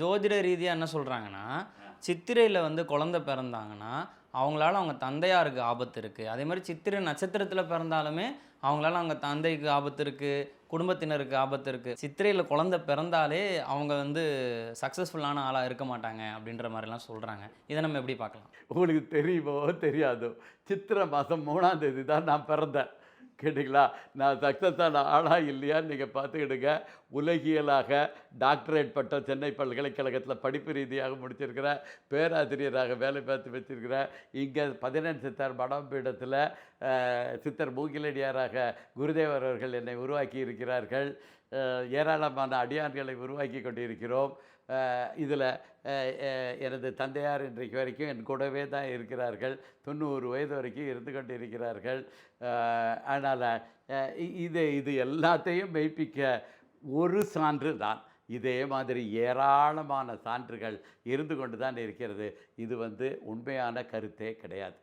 ஜோதிட ரீதியாக என்ன சொல்கிறாங்கன்னா சித்திரையில் வந்து குழந்தை பிறந்தாங்கன்னா அவங்களால அவங்க தந்தையாருக்கு ஆபத்து இருக்குது அதே மாதிரி சித்திரை நட்சத்திரத்தில் பிறந்தாலுமே அவங்களால அவங்க தந்தைக்கு ஆபத்து இருக்குது குடும்பத்தினருக்கு ஆபத்து இருக்குது சித்திரையில் குழந்தை பிறந்தாலே அவங்க வந்து சக்ஸஸ்ஃபுல்லான ஆளாக இருக்க மாட்டாங்க அப்படின்ற மாதிரிலாம் சொல்கிறாங்க இதை நம்ம எப்படி பார்க்கலாம்? உங்களுக்கு தெரியுமோ தெரியாதோ சித்திரை மாதம் மூணாம் தேதி தான் நான் பிறந்தேன். கேட்டிங்களா? நான் சக்ஸஸான ஆளா இல்லையான்னு நீங்கள் பார்த்துக்கிடுங்க. உலகியலாக டாக்டரேட் பட்டம் சென்னை பல்கலைக்கழகத்தில் படிப்பு ரீதியாக முடிச்சிருக்கிறேன் பேராசிரியராக வேலை பார்த்து வச்சிருக்கிறேன் இங்கே பதினெண்டு சித்தர் மடம்பீடத்தில் சித்தர் மூங்கிலடியாராக குருதேவர் அவர்கள் என்னை உருவாக்கி இருக்கிறார்கள். ஏராளமான அடியான்களை உருவாக்கி கொண்டிருக்கிறோம். இதில் எனது தந்தையார் இன்றைக்கு வரைக்கும் என் கூடவே தான் இருக்கிறார்கள். தொண்ணூறு வயது வரைக்கும் இருந்து கொண்டு இருக்கிறார்கள் அதனால் இது இது எல்லாத்தையும் மெய்ப்பிக்க ஒரு சான்று தான். இதே மாதிரி ஏராளமான சான்றுகள் இருந்து கொண்டு தான் இருக்கிறது. இது வந்து உண்மையான கருத்தே கிடையாது.